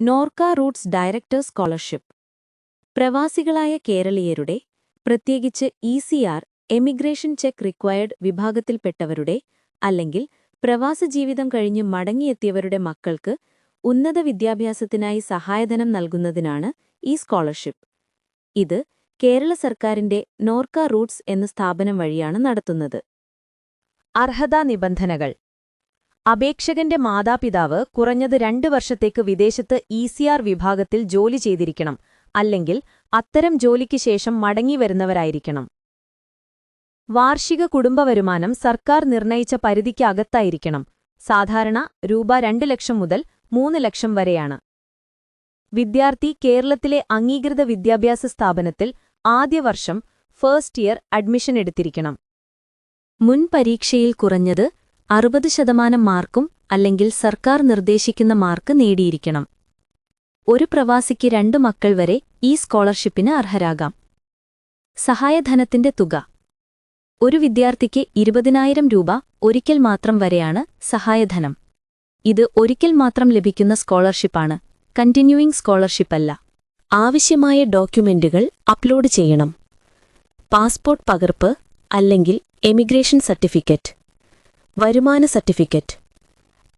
Norka Roots director scholarship. പ്രവാസികളായ കേരളീയരുടെ പ്രത്യേകിച്ച് E C R emigration check required വിഭാഗത്തിൽപ്പെട്ടവരുടെ അല്ലെങ്കിൽ പ്രവാസ ജീവിതം കഴിഞ്ഞ് മടങ്ങിയെത്തിയവരുടെ മക്കൾക്ക് ഉന്നത വിദ്യാഭ്യാസത്തിനായി സഹായധനം നൽകുന്നതിനാണ് ഈ സ്കോളർഷിപ്പ്. ഇത് കേരള സർക്കാരിന്റെ നോർക്ക റൂട്ട്സ് എന്ന സ്ഥാപനം വഴിയാണ് നടത്തുന്നത്. അർഹതാ നിബന്ധനകൾ. അപേക്ഷകന്റെ മാതാപിതാവ് കുറഞ്ഞത് രണ്ട് വർഷത്തേക്ക് വിദേശത്ത് ഇ വിഭാഗത്തിൽ ജോലി ചെയ്തിരിക്കണം അല്ലെങ്കിൽ അത്തരം ജോലിക്ക് ശേഷം മടങ്ങിവരുന്നവരായിരിക്കണം. വാർഷിക കുടുംബ വരുമാനം സർക്കാർ നിർണയിച്ച പരിധിക്ക് അകത്തായിരിക്കണം. സാധാരണ രൂപ രണ്ട് ലക്ഷം മുതൽ മൂന്ന് ലക്ഷം വരെയാണ്. വിദ്യാർത്ഥി കേരളത്തിലെ അംഗീകൃത വിദ്യാഭ്യാസ സ്ഥാപനത്തിൽ ആദ്യ വർഷം ഫസ്റ്റ് ഇയർ അഡ്മിഷൻ എടുത്തിരിക്കണം. മുൻ പരീക്ഷയിൽ കുറഞ്ഞത് അറുപത് ശതമാനം മാർക്കും അല്ലെങ്കിൽ സർക്കാർ നിർദ്ദേശിക്കുന്ന മാർക്ക് നേടിയിരിക്കണം. ഒരു പ്രവാസിക്ക് രണ്ടു മക്കൾ വരെ ഈ സ്കോളർഷിപ്പിന് അർഹരാകാം. സഹായധനത്തിന്റെ തുക. ഒരു വിദ്യാർത്ഥിക്ക് ഇരുപതിനായിരം രൂപ ഒരിക്കൽ മാത്രം വരെയാണ് സഹായധനം. ഇത് ഒരിക്കൽ മാത്രം ലഭിക്കുന്ന സ്കോളർഷിപ്പാണ്. കണ്ടിന്യൂയിംഗ് സ്കോളർഷിപ്പല്ല ആവശ്യമായ ഡോക്യുമെന്റുകൾ അപ്ലോഡ് ചെയ്യണം. പാസ്പോർട്ട് പകർപ്പ് അല്ലെങ്കിൽ എമിഗ്രേഷൻ സർട്ടിഫിക്കറ്റ്. വരുമാന സർട്ടിഫിക്കറ്റ്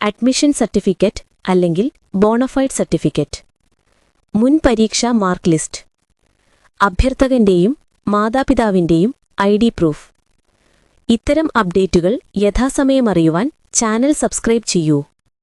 അഡ്മിഷൻ സർട്ടിഫിക്കറ്റ് അല്ലെങ്കിൽ ബോണഫൈഡ് സർട്ടിഫിക്കറ്റ്. മുൻ പരീക്ഷാ മാർക്ക് ലിസ്റ്റ്. അഭ്യർത്ഥകന്റെയും മാതാപിതാവിന്റെയും ഐ ഡി പ്രൂഫ്. ഇത്തരം അപ്ഡേറ്റുകൾ യഥാസമയം അറിയുവാൻ ചാനൽ സബ്സ്ക്രൈബ് ചെയ്യൂ.